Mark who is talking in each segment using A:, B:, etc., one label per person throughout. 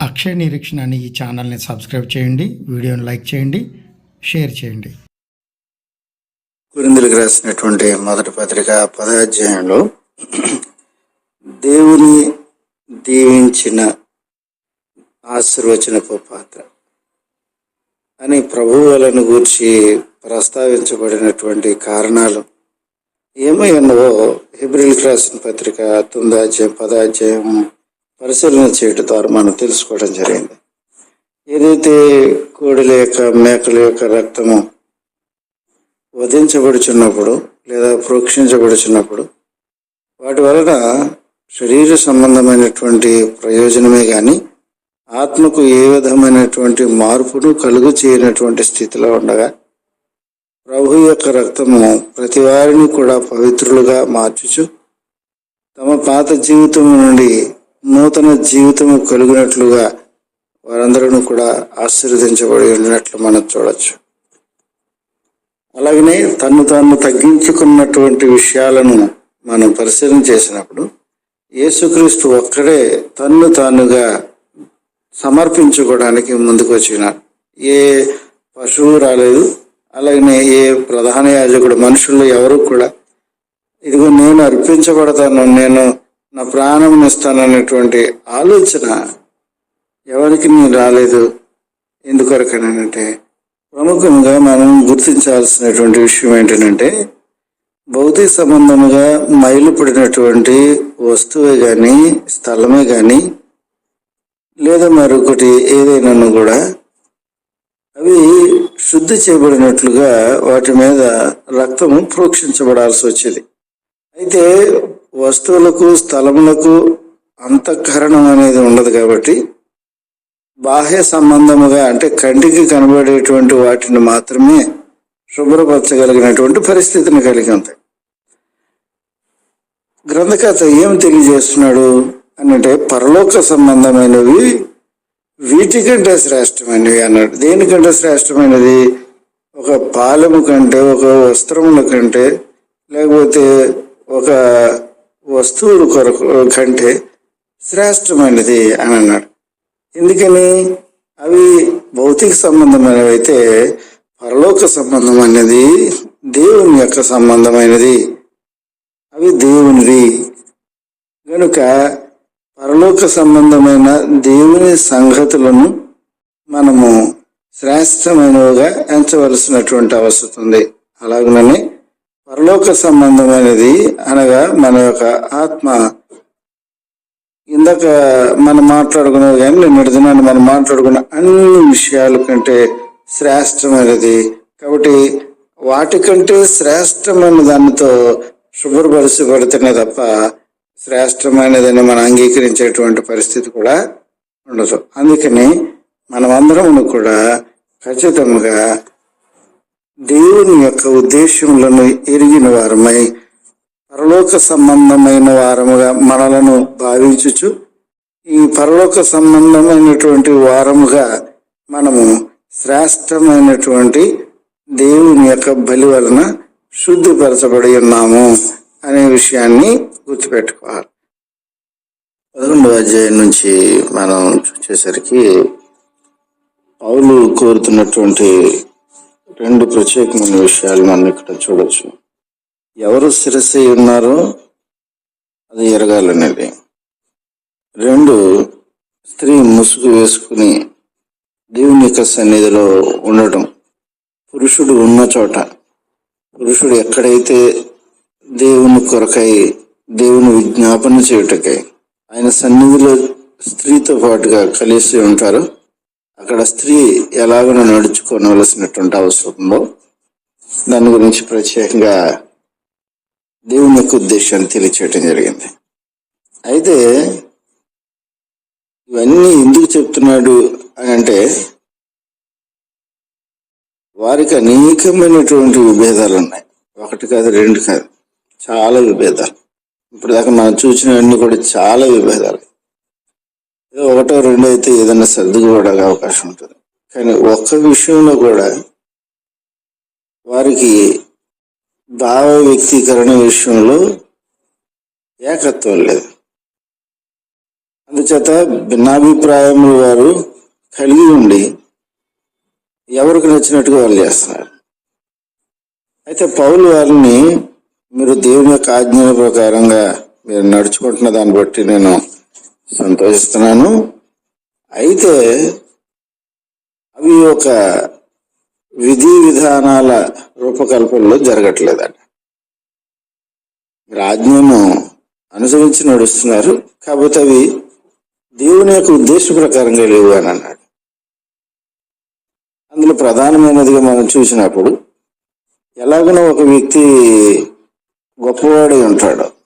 A: అక్షయ నిరీక్షణ అనే ఈ ఛానల్ని సబ్స్క్రైబ్ చేయండి వీడియోని లైక్ చేయండి షేర్ చేయండి.
B: కురిందులకు రాసినటువంటి మొదటి పత్రిక పదాధ్యాయంలో దేవుని దీవించిన ఆశీర్వచనపు పాత్ర అని ప్రభువులను గూర్చి ప్రస్తావించబడినటువంటి కారణాలు ఏమై ఉన్నవో హిబ్రిల్కి రాసిన పత్రిక తొమ్మిదాధ్యాయం పదాధ్యాయం పరిశీలన చేయటం ద్వారా మనం తెలుసుకోవడం జరిగింది. ఏదైతే కోడిల యొక్క మేకల యొక్క రక్తము వధించబడుచున్నప్పుడు లేదా ప్రోక్షించబడుచున్నప్పుడు వాటి వలన శరీర సంబంధమైనటువంటి ప్రయోజనమే కానీ ఆత్మకు ఏ విధమైనటువంటి మార్పును కలుగు చేయనటువంటి స్థితిలో ఉండగా ప్రభు యొక్క రక్తము ప్రతి వారిని కూడా పవిత్రులుగా మార్చుచు తమ పాత జీవితం నుండి నూతన జీవితము కలిగినట్లుగా వారందరూ కూడా ఆశీర్వదించబడి ఉన్నట్లు మనం చూడొచ్చు. అలాగనే తను తాను తగ్గించుకున్నటువంటి విషయాలను మనం పరిశీలన చేసినప్పుడు యేసుక్రీస్తు ఒక్కడే తన్ను తానుగా సమర్పించుకోవడానికి ముందుకు వచ్చినాడు. ఏ పశువు రాలేదు అలాగనే ఏ ప్రధాన యాజకుడు మనుషులు ఎవరు కూడా ఇదిగో నేను అర్పించబడతాను నేను నా ప్రాణం ఇస్తాననేటువంటి ఆలోచన ఎవరికి నేను రాలేదు. ఎందుకొరకనంటే ప్రముఖంగా మనం గుర్తించాల్సినటువంటి విషయం ఏంటంటే భౌతిక సంబంధముగా మైలుపడినటువంటి వస్తువే కానీ స్థలమే కానీ లేదా మరొకటి ఏదైనా కూడా అవి శుద్ధి చేయబడినట్లుగా వాటి మీద రక్తము ప్రోక్షించబడాల్సి వచ్చేది. అయితే వస్తువులకు స్థలములకు అంతఃకరణం అనేది ఉండదు కాబట్టి బాహ్య సంబంధముగా అంటే కంటికి కనబడేటువంటి వాటిని మాత్రమే శుభ్రపరచగలిగినటువంటి పరిస్థితిని కలిగి ఉంది గ్రంథకర్త ఏం తెలియజేస్తున్నాడు అంటే పరలోక సంబంధమైనవి వీటికంటే శ్రేష్టమైనవి అన్నాడు. దేనికంటే శ్రేష్టమైనది? ఒక పాలెము కంటే ఒక వస్త్రముల కంటే లేకపోతే ఒక వస్తువుల కొరకు కంటే శ్రేష్టమైనది అని అన్నాడు. ఎందుకని? అవి భౌతిక సంబంధమైనవి అయితే పరలోక సంబంధం అనేది దేవుని యొక్క సంబంధమైనది. అవి దేవునిది కనుక పరలోక సంబంధమైన దేవుని సంగతులను మనము శ్రేష్టమైనవిగా ఎంచవలసినటువంటి అవసరం ఉంది. అలాగనే పరలోక సంబంధమైనది అనగా మన యొక్క ఆత్మ. ఇందాక మనం మాట్లాడుకున్నది కానీ నిన్నటి దినాన్ని మనం మాట్లాడుకున్న అన్ని విషయాల కంటే శ్రేష్టమైనది. కాబట్టి వాటికంటే శ్రేష్టమైన దానితో శుభ్రపరచబడితేనే తప్ప శ్రేష్టమైనదని మనం అంగీకరించేటువంటి పరిస్థితి కూడా ఉండదు. అందుకని మనమందరము కూడా ఖచ్చితంగా దేవుని యొక్క ఉద్దేశములను ఎరిగిన వారమై పరలోక సంబంధమైన వారముగా మనలను భావించుచు ఈ పరలోక సంబంధమైనటువంటి వారముగా మనము శ్రేష్టమైనటువంటి దేవుని యొక్క బలి వలన శుద్ధిపరచబడి ఉన్నాము అనే విషయాన్ని గుర్తుపెట్టుకోవాలి. పదకొండవ అధ్యాయం నుంచి మనం చూసేసరికి పౌలు కోరుతున్నటువంటి రెండు ప్రత్యేకమైన విషయాలు మనం ఇక్కడ చూడొచ్చు. ఎవరు శిరస్సు ఉన్నారో అది ఎరగాలనేది. రెండు స్త్రీ ముసుగు వేసుకుని దేవుని యొక్క సన్నిధిలో ఉండటం. పురుషుడు ఉన్న చోట పురుషుడు ఎక్కడైతే దేవుని కొరకై దేవుని విజ్ఞాపన చేయుటకై ఆయన సన్నిధిలో స్త్రీతో పాటుగా కలిసి ఉంటారు అక్కడ స్త్రీ ఎలాగో నడుచుకోనవలసినటువంటి అవసరం ఉందో దాని గురించి ప్రత్యేకంగా దేవుని యొక్క ఉద్దేశాన్ని తెలియచేయటం జరిగింది. అయితే ఇవన్నీ ఎందుకు చెప్తున్నాడు అని అంటే వారికి అనేకమైనటువంటి విభేదాలు ఉన్నాయి. ఒకటి కాదు రెండు కాదు చాలా విభేదాలు. ఇప్పుడు దాకా మనం చూసినవన్నీ కూడా చాలా విభేదాలు. ఒకటో రెండో అయితే ఏదైనా సర్దుకోవడానికి అవకాశం ఉంటుంది. కానీ ఒక్క విషయంలో కూడా వారికి భావ వ్యక్తీకరణ విషయంలో ఏకత్వం లేదు. అందుచేత భిన్నాభిప్రాయములు వారు కలిగి ఉండి ఎవరికి నచ్చినట్టుగా వాళ్ళు చేస్తున్నారు. అయితే పౌలు వారిని మీరు దేవుని యొక్క ఆజ్ఞల ప్రకారంగా మీరు నడుచుకుంటున్న దాన్ని బట్టి నేను సంతోషిస్తున్నాను. అయితే అవి ఒక విధి విధానాల రూపకల్పనలో జరగట్లేదండి. మీరు అనుసరించి నడుస్తున్నారు. కాకపోతే అవి దేవుని యొక్క ఉద్దేశ ప్రకారంగా లేవు అని అన్నాడు. అందులో ప్రధానమైనదిగా మనం చూసినప్పుడు ఎలాగనో ఒక వ్యక్తి గొప్పవాడై ఉంటాడు.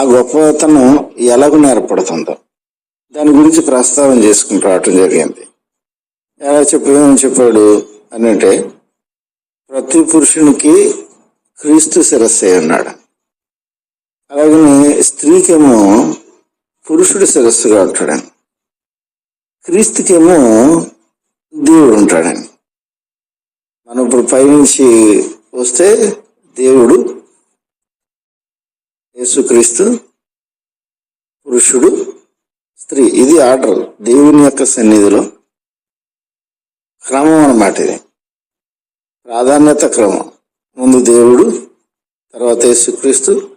B: ఆ గొప్పతనం ఎలాగ నేర్పడుతుందో. దాని గురించి ప్రస్తావన చేసుకుని రావటం జరిగింది. ఎలా చెప్పామని చెప్పాడు అని అంటే ప్రతి పురుషునికి క్రీస్తు శిరస్సే అన్నాడు. అలాగనే స్త్రీకేమో పురుషుడు శిరస్సుగా ఉంటాడని. క్రీస్తుకేమో దేవుడు ఉంటాడని. మనం ఇప్పుడు పైనుంచి వస్తే దేవుడు యేసుక్రీస్తు పురుషుడు స్త్రీ. ఇది ఆర్డర్ దేవుని యొక్క సన్నిధిలో క్రమం అన్నమాట ఇది. ప్రాధాన్యత క్రమం. ముందు దేవుడు తర్వాత యేసుక్రీస్తు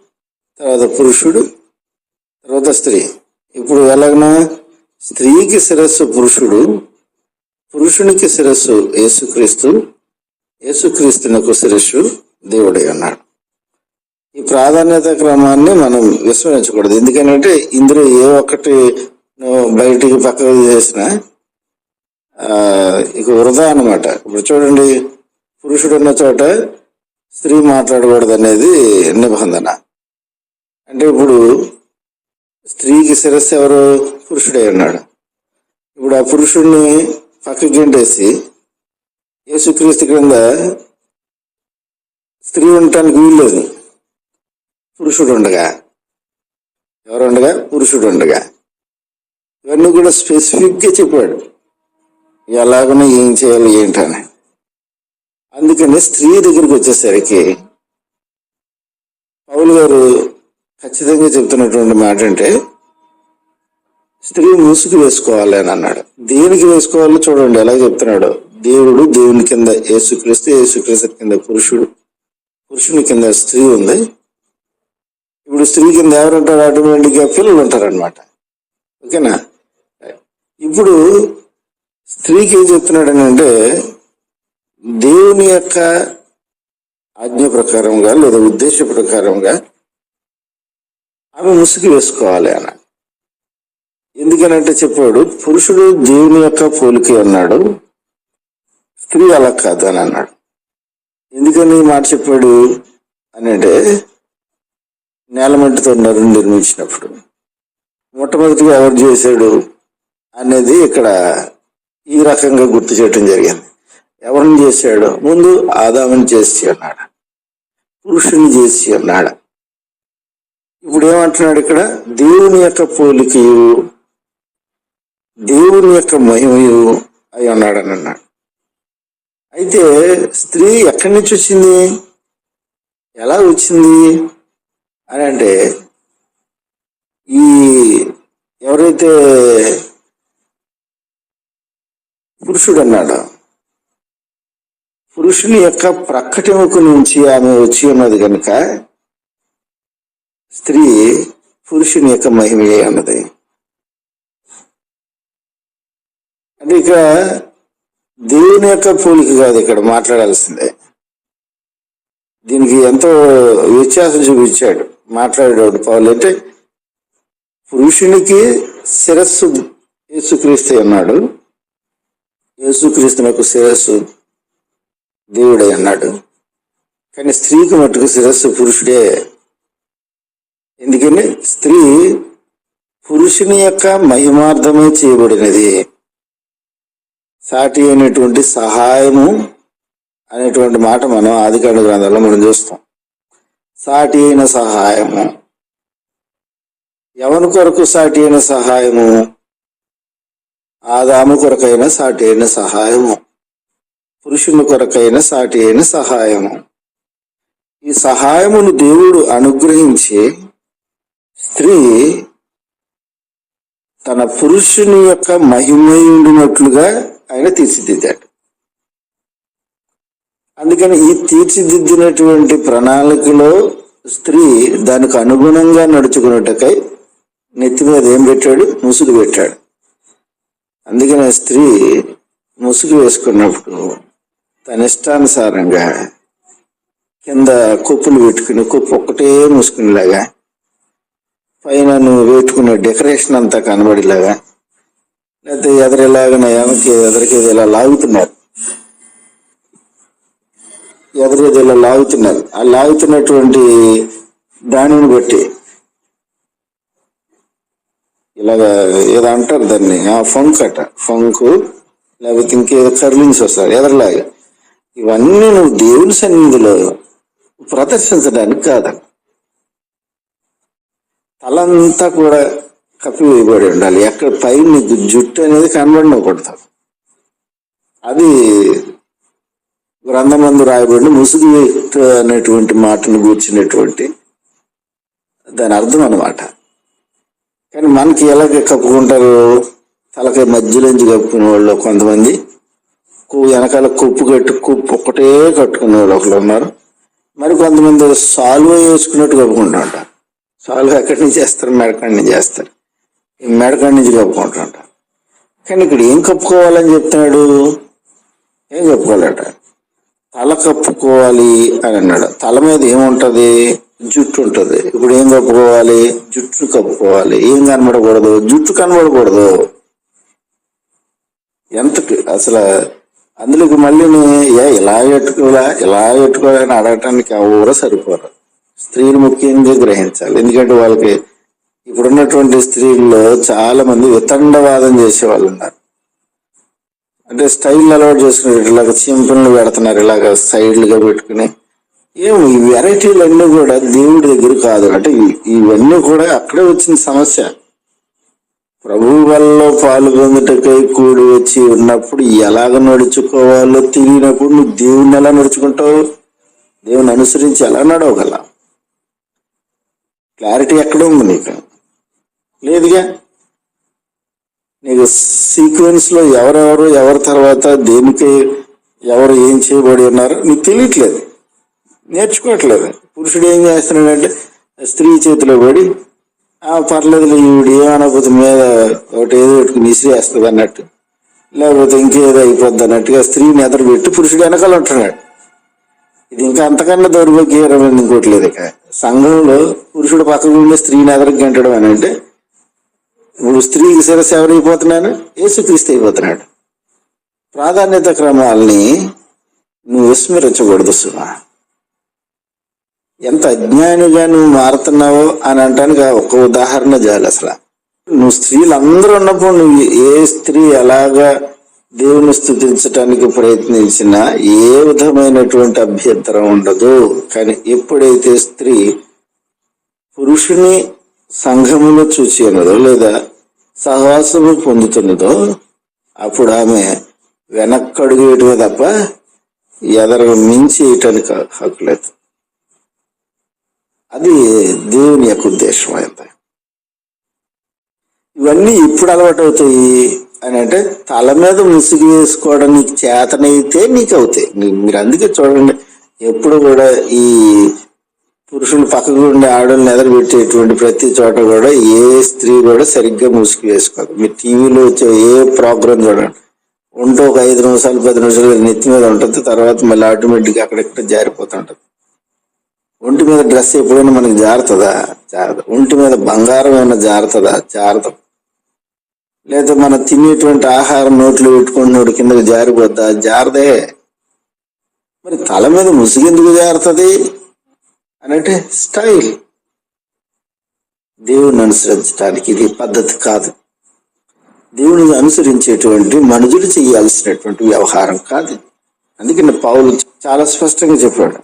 B: తర్వాత పురుషుడు తర్వాత స్త్రీ. ఇప్పుడు ఎలాగనా స్త్రీకి శిరస్సు పురుషుడు పురుషునికి శిరస్సు యేసుక్రీస్తు యేసుక్రీస్తునకు శిరస్సు దేవుడే అన్నాడు ఈ ప్రాధాన్యత క్రమాన్ని మనం విస్మరించకూడదు. ఎందుకంటే ఇందులో ఏ ఒక్కటి బయటికి పక్కకు చేసినా ఇక వృధా అన్నమాట. ఇప్పుడు చూడండి పురుషుడు ఉన్న చోట స్త్రీ మాట్లాడకూడదు అనేది నిబంధన. అంటే ఇప్పుడు స్త్రీకి శిరస్సు ఎవరు? పురుషుడే ఉన్నాడు ఇప్పుడు ఆ పురుషుడిని పక్కకి గెంటేసి యేసుక్రీస్తు క్రింద స్త్రీ ఉండటానికి వీల్లేదు. పురుషుడు ఉండగా ఎవరు ఉండగా పురుషుడు ఉండగా ఇవన్నీ కూడా స్పెసిఫిక్గా చెప్పాడు. ఎలాగనో ఏం చేయాలి ఏంటని. అందుకని స్త్రీ దగ్గరికి వచ్చేసరికి పౌలు గారు ఖచ్చితంగా చెప్తున్నటువంటి మాట అంటే స్త్రీ ముసుగు వేసుకోవాలి అని అన్నాడు. దేనికి వేసుకోవాలో చూడండి ఎలా చెప్తున్నాడు. దేవుడు దేవుని కింద యేసుక్రీస్తు యేసుక్రీస్తు కింద పురుషుడు పురుషుని కింద స్త్రీ ఉంది. ఇప్పుడు స్త్రీ కింద ఎవరంటారు? ఆటోమేటిక్గా పిల్లలు ఉంటారనమాట ఓకేనా? ఇప్పుడు స్త్రీకి ఏం చెప్తున్నాడు అని అంటే దేవుని యొక్క ఆజ్ఞ ప్రకారంగా లేదా ఉద్దేశ ప్రకారంగా ఆమె ముసుగు వేసుకోవాలి అన్న ఎందుకనంటే చెప్పాడు పురుషుడు దేవుని యొక్క పోలిక అన్నాడు స్త్రీ అలా కాదు అని అన్నాడు. ఎందుకని మాట చెప్పాడు అని అంటే నేలమట్టితో నరుని నిర్మించినప్పుడు మొట్టమొదటిగా ఎవరు చేశాడు అనేది ఇక్కడ ఈ రకంగా గుర్తు చేయటం జరిగింది. ఎవరిని చేశాడు? ముందు ఆదామని చేసి అన్నాడు. పురుషుని చేసి అన్నాడు. ఇప్పుడు ఏమంటున్నాడు ఇక్కడ? దేవుని యొక్క పోలికయు దేవుని యొక్క మహిమయు అయి ఉన్నాడు అని అన్నాడు. అయితే స్త్రీ ఎక్కడి నుంచి వచ్చింది? ఎలా వచ్చింది? అని అంటే ఈ ఎవరైతే పురుషుడు అన్నాడు పురుషుని యొక్క ప్రక్కటెముక నుంచి ఆమె వచ్చి ఉన్నది కనుక స్త్రీ పురుషుని యొక్క మహిమయే అన్నది. అంటే ఇక్కడ దేవుని యొక్క పోలిక కాదు ఇక్కడ మాట్లాడాల్సిందే. దీనికి ఎంతో వ్యత్యాసం చూపించాడు. మాట్లాడేవాడు పౌలు అంటే పురుషునికి శిరస్సు యేసుక్రీస్తు అన్నాడు. యేసుక్రీస్తునకు శిరస్సు దేవుడే అన్నాడు. కానీ స్త్రీకి మట్టుకు శిరస్సు పురుషుడే. ఎందుకని? స్త్రీ పురుషుని యొక్క మహిమార్థమే చేయబడినది. సాటి అయినటువంటి సహాయము అనేటువంటి మాట మనం ఆదికాండ గ్రంథాల్లో మనం చూస్తాం. సాటి అయిన సహాయము. ఎవరి కొరకు సాటి అయిన సహాయము? ఆదాము కొరకైన సాటి అయిన సహాయము. పురుషుని కొరకైన సాటి అయిన సహాయము. ఈ సహాయమును దేవుడు అనుగ్రహించి స్త్రీ తన పురుషుని యొక్క మహిమయుడినట్లుగా ఆయన తీర్చిదిద్దాడు. అందుకని ఈ తీర్చిదిద్దినటువంటి ప్రణాళికలో స్త్రీ దానికి అనుగుణంగా నడుచుకున్నట్టుకై నెత్తి మీద ఏం పెట్టాడు? ముసుగు పెట్టాడు. అందుకనే స్త్రీ ముసుగు వేసుకున్నప్పుడు తన ఇష్టానుసారంగా కింద కుప్పులు పెట్టుకుని కుప్పు ఒక్కటే మూసుకునేలాగా పైన నువ్వు పెట్టుకున్న డెకరేషన్ అంతా కనబడేలాగా లేకపోతే ఎదరేలాగా ఎనకి ఎదరికి ఇలా లాగుతున్నారు. ఎదరేది ఇలా లాగుతున్నారు. ఆ లాగుతున్నటువంటి దానిని బట్టి ఇలాగా ఏదో అంటారు దాన్ని. ఆ ఫంక్ అట. ఫంకు లేకపోతే ఇంకేదో కర్లింగ్స్ వస్తారు. ఎదరలాగా ఇవన్నీ నువ్వు దేవుని సన్నిధిలో ప్రదర్శించడానికి కాదు. తలంతా కూడా కప్పి వేయబడి ఉండాలి. ఎక్కడ పైన జుట్టు అనేది కనబడినకూడదు అది గ్రంథమందు రాయబడిన ముసుగు అనేటువంటి మాటను కూర్చునేటువంటి దాని అర్థం అన్నమాట. కానీ మనకి ఎలాగ కప్పుకుంటారు? తలకాయ మధ్యలోంచి కప్పుకునే వాళ్ళు కొంతమంది. వెనకాల కుప్పు కట్టు కుప్పు ఒక్కటే కట్టుకునే వాళ్ళు ఒకళ్ళు ఉన్నారు. మరి కొంతమంది సాల్వ్ వేసుకున్నట్టు కప్పుకుంటా ఉంటారు సాల్వ్ ఎక్కడి నుంచి చేస్తారు మెడకాడి నుంచి చేస్తారు మెడకాడి నుంచి కప్పుకుంటా ఉంటారు కానీ ఇక్కడ ఏం కప్పుకోవాలని చెప్తున్నాడు? ఏం చెప్పుకోలేట తల కప్పుకోవాలి అని అన్నాడు. తల మీద ఏముంటది? జుట్టు ఉంటది. ఇప్పుడు ఏం కప్పుకోవాలి? జుట్టు కప్పుకోవాలి. ఏం కనబడకూడదు? జుట్టు కనబడకూడదు. ఎంతకి అసలు అందులోకి మళ్ళీ ఏ ఇలా పెట్టుకోవాలా? ఇలా పెట్టుకోవాలని అడగటానికి ఎవరో సరిపోరు. స్త్రీలు ముఖ్యంగా గ్రహించాలి. ఎందుకంటే వాళ్ళకి ఇప్పుడున్నటువంటి స్త్రీల్లో చాలా మంది వితండవాదం చేసే వాళ్ళు ఉన్నారు. అంటే స్టైల్ అలవాటు చేసుకుని ఇలాగ చింపుల్ని పెడుతున్నారు ఇలాగ సైడ్లుగా పెట్టుకుని. ఏం ఈ వెరైటీలు అన్నీ కూడా దేవుడి దగ్గర కాదు. అంటే ఇవన్నీ కూడా అక్కడే వచ్చిన సమస్య. ప్రభు వల్ల పాల్గొందుటకై కూడి వచ్చి ఉన్నప్పుడు ఎలాగ నడుచుకోవాలో తెలియనప్పుడు నువ్వు దేవుని ఎలా నడుచుకుంటావు? దేవుని అనుసరించి ఎలా నడవగల? క్లారిటీ ఎక్కడ ఉంది నీకు? లేదుగా? నీకు సీక్వెన్స్లో ఎవరెవరు ఎవరి తర్వాత దేనికి ఎవరు ఏం చేయబడి ఉన్నారు నీకు తెలియట్లేదు. నేర్చుకోవట్లేదు. పురుషుడు ఏం చేస్తున్నాడంటే స్త్రీ చేతిలో పడి ఆ పర్లేదు ఈవిడ ఏమనకపోతే మీద ఒకటి ఏదో ఒకటి విసిరేస్తుంది అన్నట్టు. లేకపోతే ఇంకేదో అయిపోద్ది అన్నట్టుగా స్త్రీని ఎదురు పెట్టి పురుషుడు వెనకాల ఉంటున్నాడు. ఇది ఇంకా అంతకన్నా దౌర్భాగ్యకరమైనది ఇంకోటి లేదు ఇక. సంఘంలో పురుషుడు పక్కకు ఉండి స్త్రీని ఎదరికి గంటడం అని అంటే ఇప్పుడు స్త్రీకి శిరస్సు ఎవరైపోతున్నాను యేసుక్రీస్తు అయిపోతున్నాడు. ప్రాధాన్యత క్రమాల్ని నువ్వు విస్మరించకూడదు సుమా. ఎంత అజ్ఞానిగా నువ్వు మారుతున్నావో అని అంటానికి ఒక ఉదాహరణ చాలు అసలు. నువ్వు స్త్రీలు అందరూ ఉన్నప్పుడు నువ్వు ఏ స్త్రీ ఎలాగా దేవుని స్థుతించటానికి ప్రయత్నించినా ఏ విధమైనటువంటి అభ్యంతరం ఉండదు. కానీ ఎప్పుడైతే స్త్రీ పురుషుని సంఘములో చూసి ఉన్నదో లేదా సహవాసము పొందుతున్నదో అప్పుడు ఆమె వెనక్కడుగు వేయటమే తప్ప ఎదరకు మించి వేయటానికి హక్కు లేదు. అది దేవుని యొక్క ఉద్దేశం అయితే ఇవన్నీ ఇప్పుడు అలవాటు అవుతాయి అని అంటే తల మీద ముసుగు వేసుకోవడం నీకు చేతనైతే నీకు అవుతాయి మీరు అందుకే చూడండి ఎప్పుడు కూడా ఈ పురుషులు పక్కకు ఉండే ఆడవాళ్ళని ఎదరబెట్టేటువంటి ప్రతి చోట కూడా ఏ స్త్రీ కూడా సరిగ్గా ముసుగు వేసుకోదు. మీరు టీవీలో వచ్చే ఏ ప్రోగ్రామ్ చూడండి. ఉంటూ ఒక ఐదు నిమిషాలు పది నిమిషాలు నెత్తి మీద ఉంటుంది తర్వాత మళ్ళీ ఆటోమేటిక్గా అక్కడెక్కడ జారిపోతుంటుంది ఒంటి మీద డ్రెస్ ఎప్పుడైనా మనకి జారుతుందా? జారదు. ఒంటి మీద బంగారం ఏమైనా జారుతుందా? జారదు. లేదా మనం తినేటువంటి ఆహారం నోట్లో పెట్టుకున్నోడు కిందకి జారిపోద్దా? జారదే. మరి తల మీద ముసుగు ఎందుకు జారుతుంది? అని అంటే స్టైల్. దేవుణ్ణి అనుసరించడానికి ఇది పద్ధతి కాదు. దేవుని అనుసరించేటువంటి మనుషులు చేయాల్సినటువంటి వ్యవహారం కాదు అందుకని పౌలు చాలా స్పష్టంగా చెప్పాడు.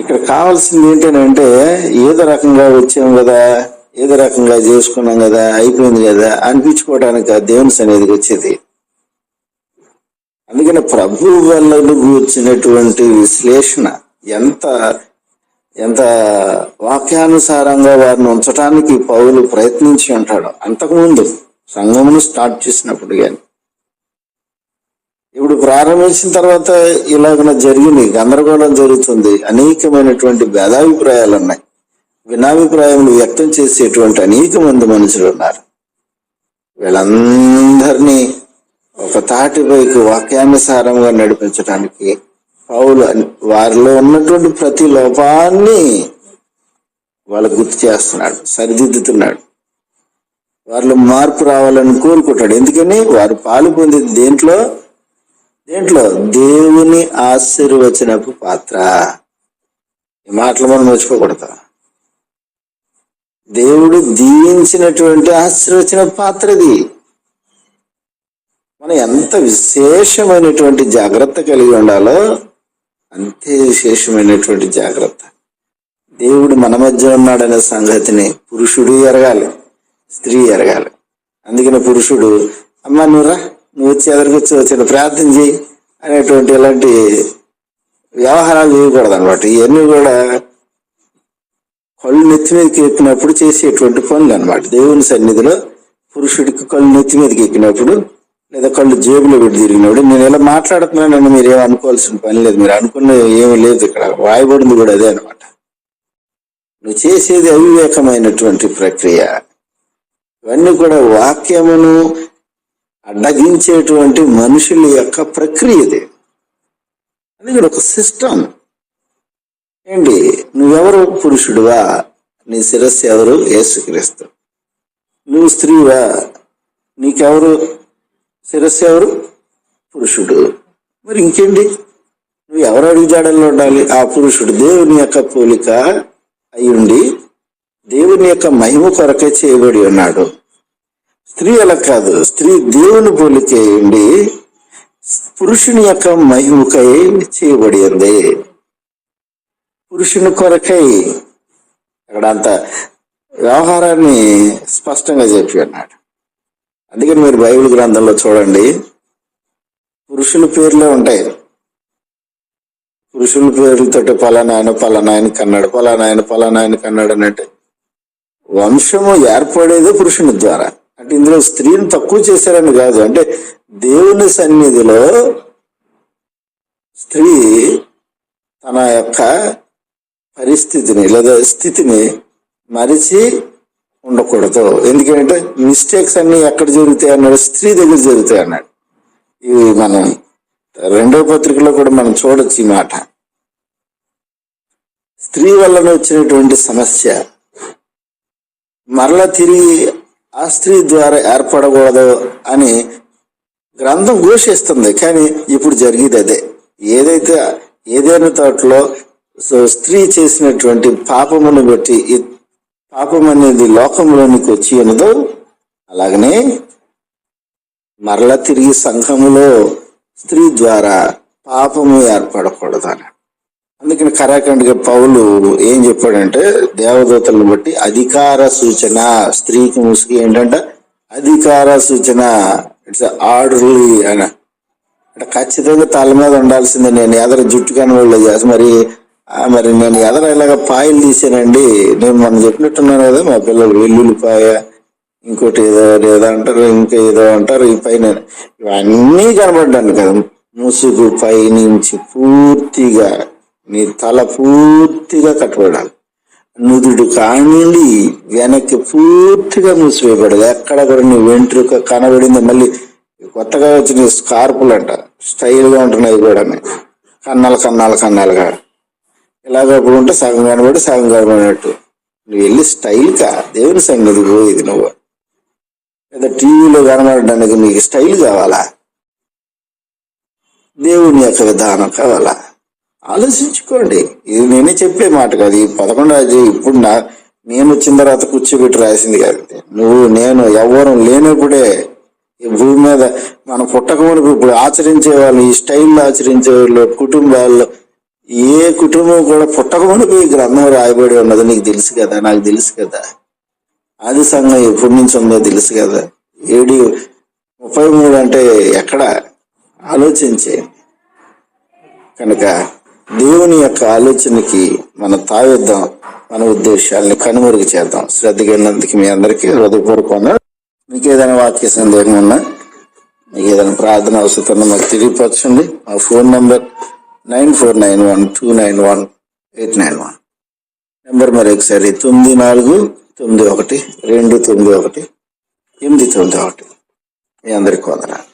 B: ఇక్కడ కావాల్సింది ఏంటంటే ఏదో రకంగా వచ్చాం కదా ఏదో రకంగా చేసుకున్నాం కదా అయిపోయింది కదా అనిపించుకోవడానికి దేవుని సన్నిధికి వచ్చేది. అందుకని ప్రభు వల్ల వచ్చినటువంటి విశ్లేషణ ఎంత ఎంత వాక్యానుసారంగా వారిని ఉంచడానికి పౌలు ప్రయత్నించి ఉంటాడు అంతకుముందు సంఘమును స్టార్ట్ చేసినప్పుడు కానీ ఇప్పుడు ప్రారంభించిన తర్వాత ఇలాగ జరిగింది గందరగోళం జరుగుతుంది అనేకమైనటువంటి భేదాభిప్రాయాలు ఉన్నాయి. భిన్నాభిప్రాయములు వ్యక్తం చేసేటువంటి అనేక మంది మనుషులు ఉన్నారు. వీళ్ళందరినీ ఒక తాటిపైకి వాక్యానుసారంగా నడిపించడానికి పౌలు అని వారిలో ఉన్నటువంటి ప్రతి లోపాన్ని వాళ్ళకు గుర్తు చేస్తున్నాడు సరిదిద్దుతున్నాడు. వారిలో మార్పు రావాలని కోరుకుంటాడు. ఎందుకని? వారు పాలు పొందింది దేంట్లో? దేంట్లో? దేవుని ఆశీర్వచనపు పాత్ర. ఈ మాటలు మనం మర్చిపోకూడదు. దేవుడు దీవించినటువంటి ఆశీర్వచన పాత్రది మనం ఎంత విశేషమైనటువంటి జాగ్రత్త కలిగి ఉండాలో అంతే విశేషమైనటువంటి జాగ్రత్త. దేవుడు మన మధ్య ఉన్నాడనే సంగతిని పురుషుడు ఎరగాలి స్త్రీ ఎరగాలి. అందుకని పురుషుడు అమ్మ నువ్వురా నువ్వు వచ్చి ఎదురుకు వచ్చి వచ్చిన ప్రార్థన చేయి అనేటువంటి ఇలాంటి వ్యవహారాలు చేయకూడదు అనమాట ఇవన్నీ కూడా కళ్ళు నెత్తి మీదకి ఎక్కినప్పుడు చేసేటువంటి పనులు అనమాట దేవుని సన్నిధిలో పురుషుడికి కళ్ళు నెత్తి మీదకి ఎక్కినప్పుడు లేదా కళ్ళు జేబులో పెట్టి తిరిగినప్పుడు నేను ఇలా మాట్లాడుతున్నానని మీరు ఏం అనుకోవాల్సిన పని లేదు. మీరు అనుకున్న ఏమీ లేదు ఇక్కడ. వాయబడింది కూడా అదే అనమాట నువ్వు చేసేది అవివేకమైనటువంటి ప్రక్రియ. ఇవన్నీ కూడా వాక్యమును అడ్డగించేటువంటి మనుషుల యొక్క ప్రక్రియ ఇది. అందుకని ఒక సిస్టమ్ ఏంటి? నువ్వెవరు? పురుషుడువా? నీ శిరస్సు ఎవరు? ఏసుక్రీస్తు నువ్వు స్త్రీవా? నీకెవరు? శిరస్సు ఎవరు? పురుషుడు. మరి ఇంకేంటి? నువ్వు ఎవరు అడుగుజాడల్లో ఉండాలి? ఆ పురుషుడు దేవుని యొక్క పోలిక అయ్యుండి దేవుని యొక్క మహిమ కొరకే చేయబడి ఉన్నాడు. స్త్రీ అలా కాదు. స్త్రీ దేవుని పోలిక అయ్యుండి పురుషుని యొక్క మహిమకై చేయబడి ఉంది. పురుషుని కొరకై అక్కడ అంత వ్యవహారాన్ని స్పష్టంగా చెప్పి అన్నాడు అందుకని మీరు బైబిల్ గ్రంథంలో చూడండి. పురుషుల పేర్లే ఉంటాయి. పురుషుల పేర్లతోటి పలానాయన పలానాయన కన్నాడు పలానాయన పలానాయన కన్నాడు అన్నట్టు. వంశము ఏర్పడేదే పురుషుని ద్వారా. అంటే ఇందులో స్త్రీని తక్కువ చేశారని కాదు. అంటే దేవుని సన్నిధిలో స్త్రీ తన యొక్క పరిస్థితిని లేదా స్థితిని మరిచి ఉండకూడదు. ఎందుకంటే మిస్టేక్స్ అన్ని ఎక్కడ జరుగుతాయి అన్నాడు స్త్రీ దగ్గర జరుగుతాయి అన్నాడు. ఇవి మనం రెండో పత్రికలో కూడా మనం చూడొచ్చు ఈ మాట. స్త్రీ వలన వచ్చినటువంటి సమస్య మరలా తిరిగి ఆ స్త్రీ ద్వారా ఏర్పడకూడదు అని గ్రంథం ఘోషిస్తుంది. కానీ ఇప్పుడు జరిగేది అదే. ఏదైతే ఏదైనా తోటలో సో స్త్రీ చేసినటువంటి పాపమును బట్టి పాపం అనేది లోకంలోనికి వచ్చి ఉన్నదో అలాగనే మరలా తిరిగి సంఘములో స్త్రీ ద్వారా పాపము ఏర్పడకూడదు అని. అందుకని కరాఖండ్గా పౌలు ఏం చెప్పాడంటే దేవదూతలను బట్టి అధికార సూచన స్త్రీకి ముసుగు ఏంటంటే అధికార సూచన ఇట్స్ ఆర్డర్లీ అని. అంటే ఖచ్చితంగా తల మీద ఉండాల్సిందే. నేను ఎదర జుట్టు కనవాళ్ళు చేసి మరి మరి నేను ఎదర ఇలాగ పాయలు తీసానండి. నేను మొన్న చెప్పినట్టున్నాను కదా మా పిల్లలు వెల్లుల్లిపాయ ఇంకోటి ఏదో ఏదో అంటారు ఇంకా ఏదో అంటారు ఈ పైన ఇవన్నీ కనబడ్డాను కదా. ముసుగు పై నుంచి పూర్తిగా నీ తల పూర్తిగా కట్టబడాలి నుదుడు కానిండి వెనక్కి పూర్తిగా మూసివేయబడదు ఎక్కడ కూడా నీ వెంట్రుక కనబడింది. మళ్ళీ కొత్తగా వచ్చిన స్కార్పులు అంట స్టైల్గా ఉంటున్నాయి కూడా కన్నాలు కన్నాలు కన్నాలుగా. ఇలాగ ఇప్పుడు ఉంటే సగం కనబడి సగం కనబడినట్టు. నువ్వు వెళ్ళి స్టైల్ కా దేవుని సంగతి పోయేది నువ్వు. లేదా టీవీలో కనబడడానికి నీకు స్టైల్ కావాలా? దేవుని యొక్క విధానం కావాలా? ఆలోచించుకోండి. ఇది నేనే చెప్పే మాట కాదు. ఈ పదకొండు అధ్యాయం ఇప్పుడు నా నేను వచ్చిన తర్వాత కూర్చోబెట్టి రాసింది కాదు నువ్వు నేను ఎవరు లేనప్పుడే ఈ భూమి మీద మనం పుట్టకమునుపు ఇప్పుడు ఆచరించే వాళ్ళు ఈ స్టైల్లో ఆచరించే వాళ్ళు కుటుంబాల్లో ఏ కుటుంబం కూడా పుట్టకమునుపు ఈ గ్రంథం రాయబడి ఉన్నది నీకు తెలుసు కదా నాకు తెలుసు కదా. ఆది సంఘం ఎప్పటి నుంచి ఉందో తెలుసు కదా. ఏడు ముప్పై మూడు అంటే ఎక్కడ? ఆలోచించే. కనుక దేవుని యొక్క ఆలోచనకి మనం తావిద్దాం. మన ఉద్దేశాలని కనుమరుగు చేద్దాం. శ్రద్ధ మీ అందరికీ హృదయపూర్వకంగా మీకు ఏదైనా వాక్య సందేహం ఉన్నా మీకు ఏదైనా ప్రార్థన అవసరం ఉన్నా మాకు తెలియపరచండి. మా phone number nine four nine one two nine one eight nine one. Number మరి ఒకసారి తొమ్మిది నాలుగు తొమ్మిది ఒకటి రెండు తొమ్మిది ఒకటి ఎనిమిది తొమ్మిది ఒకటి. మీ అందరికీ వందనాలు